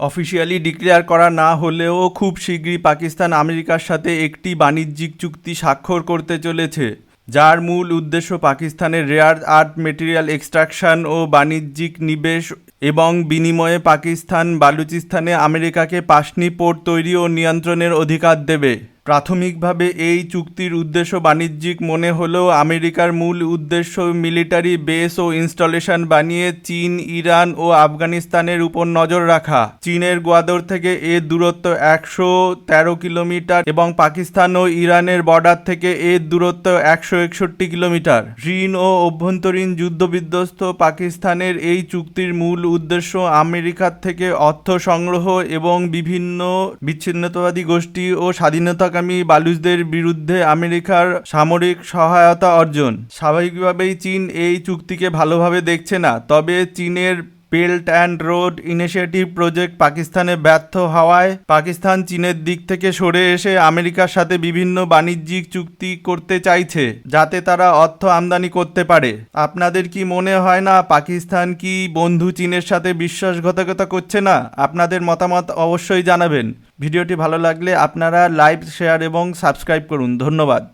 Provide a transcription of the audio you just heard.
Officially declare করা না হলেও খুব শীঘ্রই পাকিস্তান আমেরিকার সাথে একটি বাণিজ্যিক চুক্তি স্বাক্ষর করতে চলেছে, যার মূল উদ্দেশ্য পাকিস্তানের রেয়ার আর্থ মেটেরিয়াল এক্সট্রাকশন ও বাণিজ্যিক নিবেশ এবং বিনিময়ে পাকিস্তান বালুচিস্তানে আমেরিকাকে পাশনি পোর্ট তৈরি ও নিয়ন্ত্রণের অধিকার দেবে। প্রাথমিকভাবে এই চুক্তির উদ্দেশ্য বাণিজ্যিক মনে হলেও আমেরিকার মূল উদ্দেশ্য মিলিটারি বেস ও ইনস্টলেশন বানিয়ে চীন, ইরান ও আফগানিস্তানের উপর নজর রাখা। চীনের গোয়াদর থেকে এর দূরত্ব একশো তেরো কিলোমিটার এবং পাকিস্তান ও ইরানের বর্ডার থেকে এর দূরত্ব একশো একষট্টি কিলোমিটার। ঋণ ও অভ্যন্তরীণ যুদ্ধবিধ্বস্ত পাকিস্তানের এই চুক্তির মূল উদ্দেশ্য আমেরিকার থেকে অর্থ সংগ্রহ এবং বিভিন্ন বিচ্ছিন্নতাবাদী গোষ্ঠী ও স্বাধীনতাকামী বালুচদের বিরুদ্ধে আমেরিকার সামরিক সহায়তা অর্জন। স্বাভাবিকভাবেই চীন এই চুক্তিকে ভালোভাবে দেখছে না, তবে চীনের belt and road initiative project পাকিস্তানে ব্যর্থ হওয়ায় পাকিস্তান চীনের দিক থেকে সরে এসে আমেরিকার সাথে বিভিন্ন বাণিজ্যিক চুক্তি করতে চাইছে, যাতে তারা অর্থ আমদানি করতে পারে। আপনাদের কি মনে হয় না পাকিস্তান কি বন্ধু চীনের সাথে বিশ্বাসঘাতকতা করছে না? আপনাদের মতামত অবশ্যই জানাবেন। ভিডিওটি ভালো লাগলে আপনারা লাইক শেয়ার এবং সাবস্ক্রাইব করুন। ধন্যবাদ।